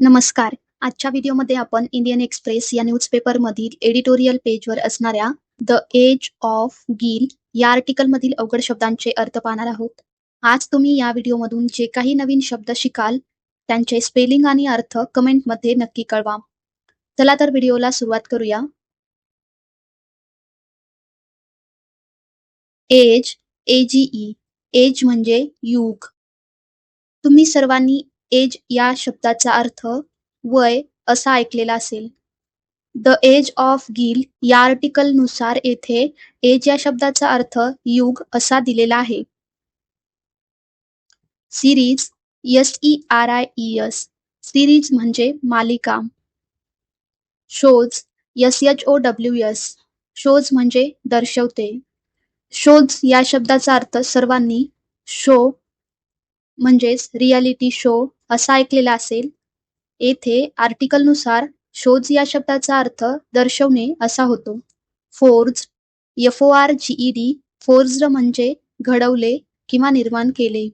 नमस्कार. आजच्या व्हिडिओमध्ये आपण इंडियन एक्सप्रेस या न्यूजपेपरमधील एडिटोरियल पेजवर असणाऱ्या द एज ऑफ गिल या आर्टिकलमधील अवघड शब्दांचे अर्थ पाहणार आहोत. आज तुम्ही या व्हिडिओमधून जे काही नवीन शब्द शिकाल, त्यांचे स्पेलिंग आणि अर्थ कमेंटमध्ये नक्की कळवा. चला तर व्हिडिओला सुरुवात करूया. एज, एजीई, एज म्हणजे युग. तुम्ही सर्वांनी एज या शब्दाचा अर्थ वय असा ऐकलेला असेल. द एज ऑफ गिल या आर्टिकलनुसार येथे एज या शब्दाचा अर्थ युग असा दिलेला आहे. Series S E R I E S series म्हणजे मालिका. Shows S H O W S shows म्हणजे दर्शवते. शोज या शब्दाचा अर्थ सर्वांनी शो म्हणजेच रियालिटी शो असा ऐकलेला असेल. येथे आर्टिकलनुसार शोज या शब्दाचा अर्थ दर्शवणे असा होतो. Forge F O R G E D forged म्हणजे घडवले किंवा निर्माण केले.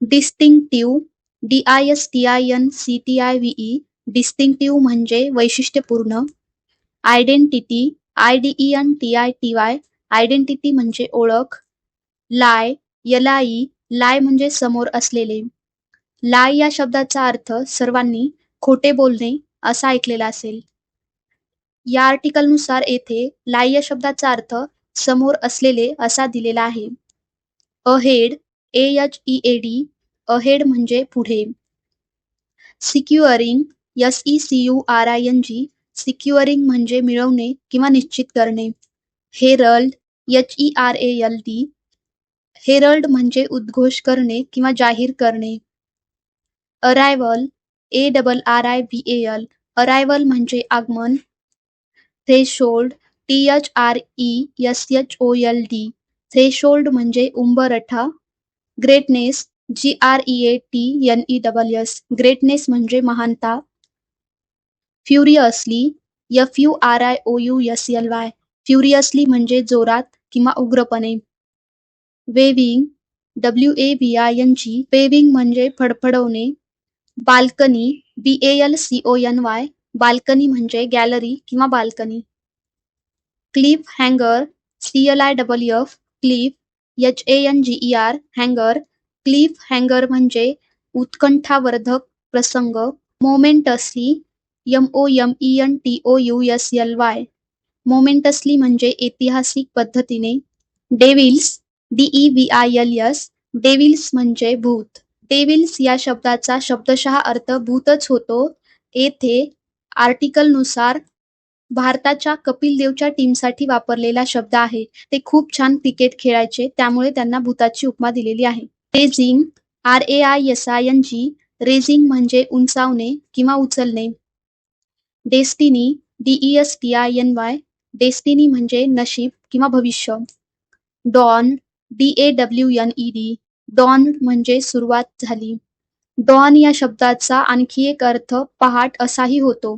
Distinctive D I S T I N C T I V E distinctive म्हणजे वैशिष्ट्यपूर्ण. Identity I D E N T I T Y identity म्हणजे ओळख. Lie L I E lie म्हणजे समोर असलेले. लाय या शब्दाचा अर्थ सर्वांनी खोटे बोलणे असा ऐकलेला असेल. या आर्टिकलनुसार येथे लाय या शब्दाचा अर्थ समोर असलेले असा दिलेला आहे. Ahead A H E A D ahead म्हणजे पुढे. Securing S E C U R I N G securing म्हणजे मिळवणे किंवा निश्चित करणे. Herald H E R A L D herald म्हणजे उद्घोष करणे किंवा जाहीर करणे. Arrival A double R I V A L arrival म्हणजे आगमन. Threshold T H R E S H O L D threshold म्हणजे उंबरठा. Greatness G R E A T N E double S greatness म्हणजे महानता. फ्युरियसली F you R I O U S L Y फ्युरियसली म्हणजे जोरात किंवा उग्रपणे. Waving W A V I N G waving म्हणजे फडफडवणे. Balcony B A L C O N Y balcony म्हणजे gallery किंवा balcony. Cliff हँगर C L I double F Cliff H A N G E R हँगर Cliff हँगर म्हणजे उत्कंठावर्धक प्रसंग. मोमेंटसली M O M E N T O U S L Y momentously म्हणजे ऐतिहासिक पद्धतीने. Devils D V I L S devils म्हणजे भूत. Devil's या शब्दाचा शब्दशः अर्थ भूतच होतो. येथे आर्टिकलनुसार भारताच्या कपिल देवच्या टीमसाठी वापरलेला शब्द आहे. ते खूप छान क्रिकेट खेळायचे त्यामुळे त्यांना भूताची उपमा दिलेली आहे. Raising R A I S I N G raising म्हणजे उंचावणे किंवा उचलणे. Destiny D E S T I N Y destiny म्हणजे नशीब किंवा भविष्य. Dawn D A W N E D dawn म्हणजे सुरुवात झाली. डॉन या शब्दाचा आणखी एक अर्थ पहाट असाही होतो.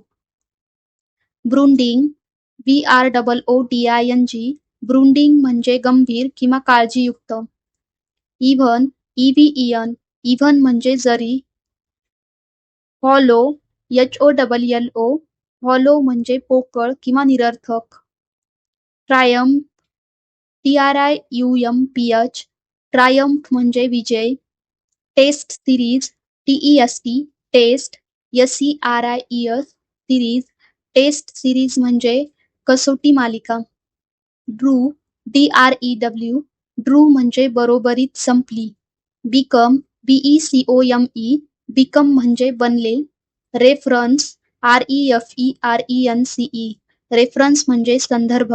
Brooding B R double O D I N G brooding म्हणजे गंभीर किंवा काळजीयुक्त. Even E V E N even म्हणजे जरी. Hollow H O double L O hollow म्हणजे पोकळ किंवा निरर्थक. Triumph T R I U M P H triumph म्हणजे विजय. Test series T E S T test S E R I E S series test series म्हणजे कसोटी मालिका. Drew D R E W drew म्हणजे बरोबरीत संपली. Become B E C O M E become म्हणजे बनले. Reference R E F E R E N C E reference म्हणजे संदर्भ.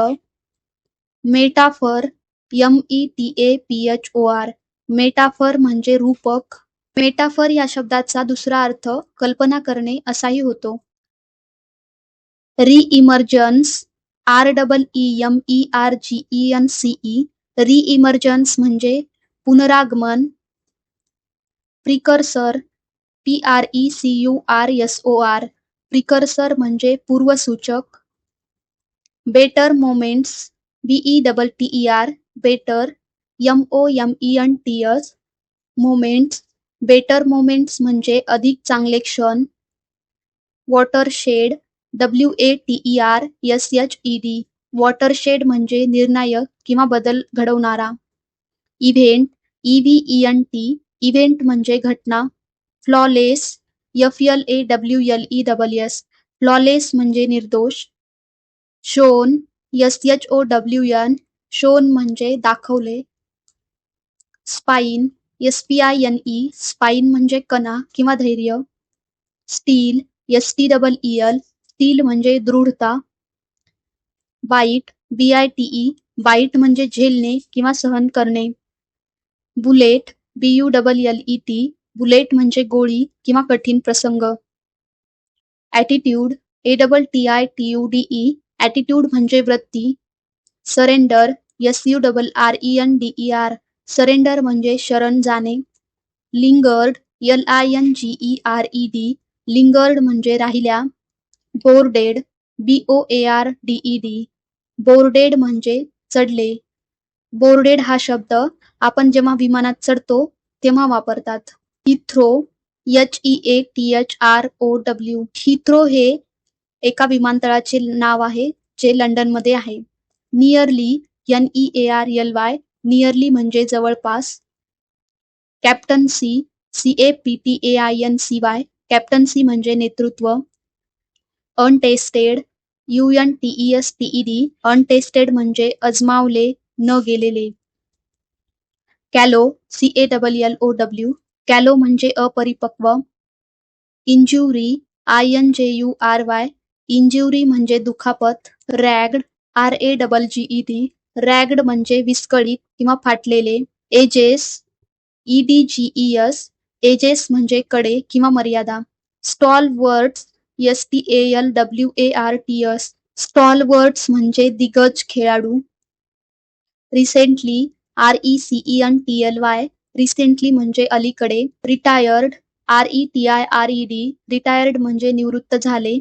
Metaphor M E T A P H O R metaphor म्हणजे रूपक. Metaphor या शब्दाचा दुसरा अर्थ कल्पना करणे असाही होतो. Reemergence R double E M E R G E N C E reemergence म्हणजे पुनरागमन. Precursor P R E C U R S O R precursor म्हणजे पूर्वसूचक. Better moments B E double T E R better M O M E N T S moments better moments म्हणजे अधिक चांगले क्षण. Watershed W A T E R S H E D watershed म्हणजे निर्णायक किंवा बदल घडवणारा. Event E V E N T event म्हणजे घटना. Flawless F L A W L E double S flawless म्हणजे निर्दोष. Shown S H O W N shown म्हणजे दाखवले. Spine S P I N E spine म्हणजे कणा किंवा धैर्य. Steel S T double E L steel म्हणजे दृढता. Bite B I T E bite म्हणजे झेलणे किंवा सहन करणे. Bullet B U double L E T bullet म्हणजे गोळी किंवा कठीण प्रसंग. Attitude A double T I T U D E attitude म्हणजे वृत्ती. Surrender S U double R E N D E R surrender म्हणजे शरण जाणे. Lingered L I N G E R E D lingered म्हणजे राहिल्या. Boarded B O A R D E D boarded म्हणजे चढले. Boarded हा शब्द आपण जेव्हा विमानात चढतो तेव्हा वापरतात. Heathrow H E A T H R O W Heathrow हे एका विमानतळाचे नाव आहे जे लंडनमध्ये आहे. Nearly N E A R L Y nearly म्हणजे जवळपास. Captaincy C A P T A I N C Y captaincy म्हणजे नेतृत्व. Untested U N T E S T E D untested म्हणजे अजमावले न गेलेले. Callow C A double L O W callow म्हणजे अपरिपक्व. Injury I N J U R Y injury म्हणजे दुखापत ragged R A double G E D ragged म्हणजे विस्कळीत किंवा फाटलेले edges E D G E S edges म्हणजे कडे किंवा मर्यादा stalwarts S T A L W A R T S stalwarts म्हणजे दिग्गज खेळाडू. Recently R E C E N T L Y recently म्हणजे अलीकडे retired R E T I R E D retired म्हणजे निवृत्त झाले.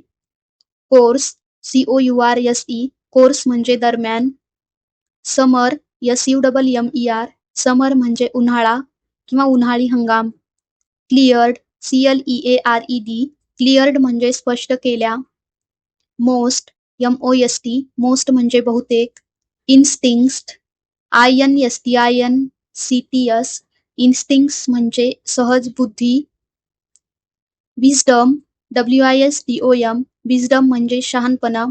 Course C O U R S E course म्हणजे दरम्यान. Summer S U double M E R summer म्हणजे उन्हाळा किंवा उन्हाळी हंगाम. Cleared C L E A R E D cleared म्हणजे स्पष्ट केल्या. Most M O S T most म्हणजे बहुतेक. Instincts I N S T I N C T S instincts म्हणजे सहज बुद्धी. Wisdom W I S D O M wisdom म्हणजे शहाणपणा.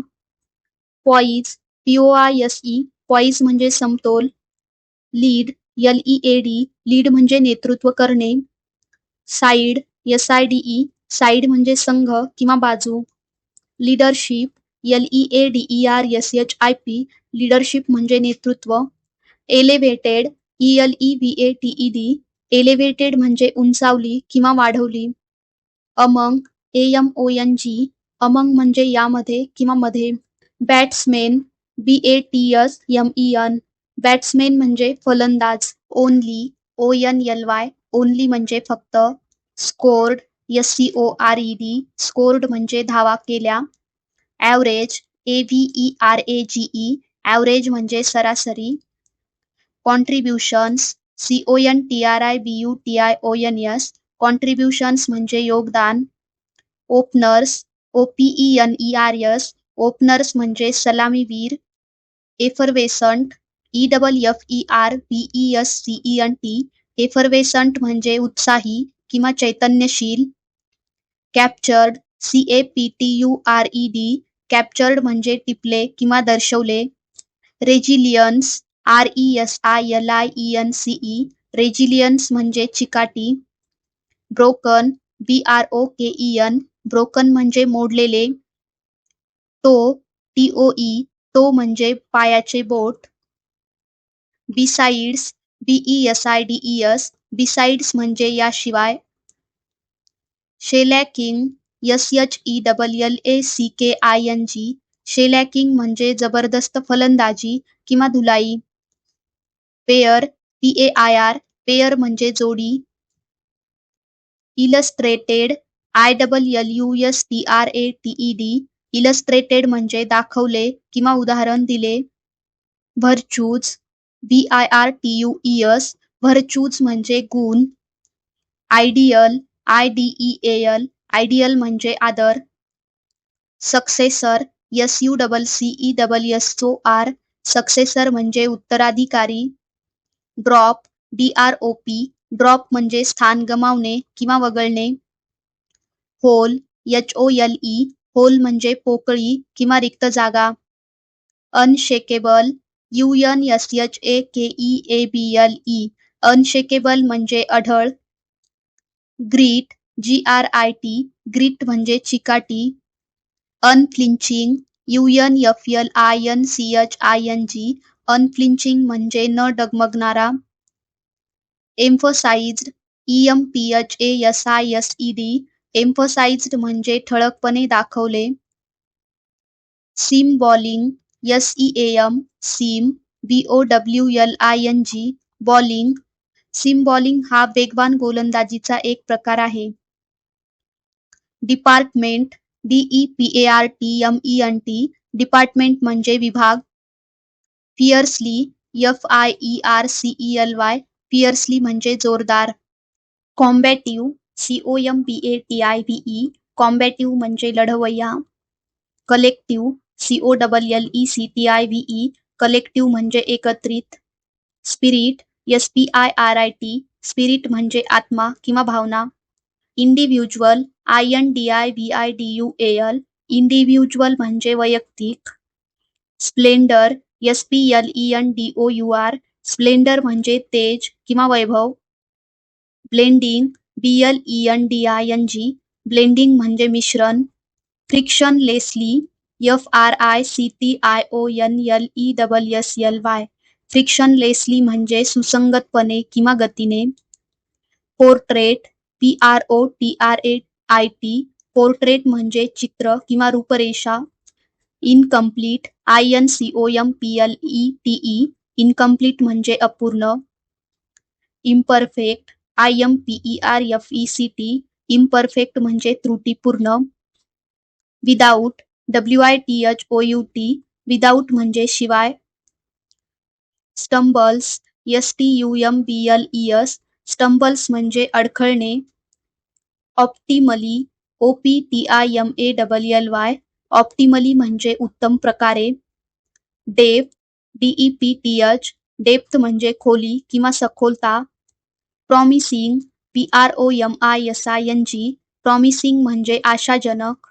Poise P O I S E poise म्हणजे समतोल. Lead L E A D lead म्हणजे नेतृत्व करणे. Side S I D E side म्हणजे संघ किंवा बाजू. Leadership L E A D E R S H I P leadership म्हणजे नेतृत्व. Elevated E L E V A T E D elevated म्हणजे उंचावली किंवा वाढवली. Among A M O N G among म्हणजे यामध्ये किंवा मध्ये batsmen B A T S M E N batsmen म्हणजे फलंदाज only O N L Y only म्हणजे फक्त scored S C O R E D scored म्हणजे धावा केल्या. Average A V E R A G E average म्हणजे सरासरी. Contributions C O N T R I B U T I O N S contributions म्हणजे योगदान. Openers O P E N E R S openers म्हणजे सलामीवीर effervescent E double F E R B E S C E N T effervescent म्हणजे उत्साही किंवा चैतन्यशील captured C A P T U R E D captured म्हणजे टिपले किंवा दर्शवले resilience R E S I L I E N C E resilience म्हणजे चिकाटी broken B R O K E N broken म्हणजे मोडलेले. टो टीओई तो toe म्हणजे पायाचे बोट. Besides B E S I S besides म्हणजे याशिवाय. Shellacking S H E double L A C K I N G shellacking म्हणजे जबरदस्त फलंदाजी किंवा धुलाई. Pair P A I R pair म्हणजे जोडी. Illustrated I double L U S T R A T E D illustrated म्हणजे दाखवले किंवा उदाहरण दिले. Virtues V I R T U E S virtues म्हणजे गुण. Ideal I D E L ideal म्हणजे आदर. Successor S U double C E double S O R successor म्हणजे उत्तराधिकारी. Drop D R O P drop म्हणजे स्थान गमावणे किंवा वगळणे. Hole H O L E hole म्हणजे पोकळी किंवा रिक्त जागा. Unshakeable U N S H A K E A B L E unshakeable म्हणजे अढळ grit G R I T grit म्हणजे चिकाटी. Unflinching U N F L I N C H I N G unflinching म्हणजे न डगमगणारा. Emphasised E M P H A S I S E D emphasised म्हणजे ठळकपणे दाखवले. Seam bowling S E M seam B O W L I N G bowling seam bowling हा वेगवान गोलंदाजीचा एक प्रकार आहे. Department D E P A R T M E N T department म्हणजे विभाग. Fiercely F I E R C E L Y fiercely म्हणजे जोरदार. Combative C O M B A T I V E combative म्हणजे लढवय्या. Collective C O double L E C T I V E collective म्हणजे एकत्रित. Spirit S P I R I T spirit म्हणजे आत्मा किंवा भावना. Individual I N D I V I D U A L individual म्हणजे वैयक्तिक. Splendour S P L E N D O U R splendour म्हणजे तेज किंवा वैभव. Blending B L E N D I N G blending म्हणजे मिश्रण frictionlessly F R I C T I O N L E double S L Y frictionlessly म्हणजे सुसंगतपणे किंवा गतीने portrait P R O T R A I T portrait म्हणजे चित्र किंवा रूपरेषा incomplete I N C O M P L E T E incomplete म्हणजे अपूर्ण imperfect I M P E R F E C T imperfect म्हणजे त्रुटीपूर्ण. Without W I T H O U T without म्हणजे शिवाय. Stumbles S T U M B L E S stumbles म्हणजे अडखळणे. Optimally O P T I M A double L Y optimally म्हणजे उत्तम प्रकारे. Depth D E P T H depth म्हणजे खोली किंवा सखोलता. Promising P R O M I S I N G promising म्हणजे आशाजनक.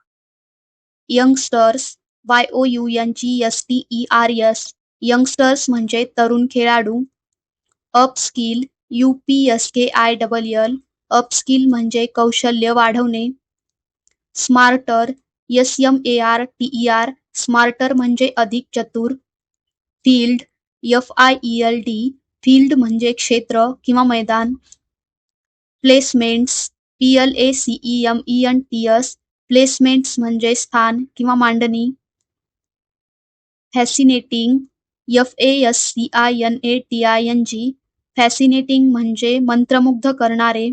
Youngsters Y O U N G S T E R S youngsters म्हणजे तरुण खेळाडू. Upskill U P S K I double L upskill म्हणजे कौशल्य वाढवणे. Smarter S M A R T E R smarter म्हणजे अधिक चतुर. Field F I E L D field म्हणजे क्षेत्र किंवा मैदान. Placements P L A C E M E N T S placements म्हणजे स्थान किंवा मांडणी. Fascinating F A S C I N A T I N G fascinating म्हणजे मंत्रमुग्ध करणारे.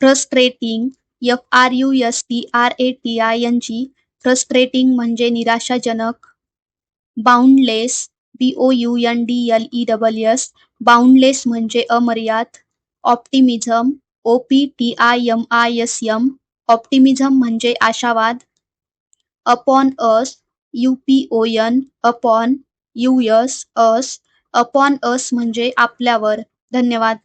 Frustrating F R U S T R A T I N G frustrating म्हणजे निराशाजनक. Boundless B O U N D L E double S boundless म्हणजे अमर्याद optimism O P T I M I S M optimism म्हणजे आशावाद upon us U P O N upon U S us upon us म्हणजे आपल्यावर. धन्यवाद.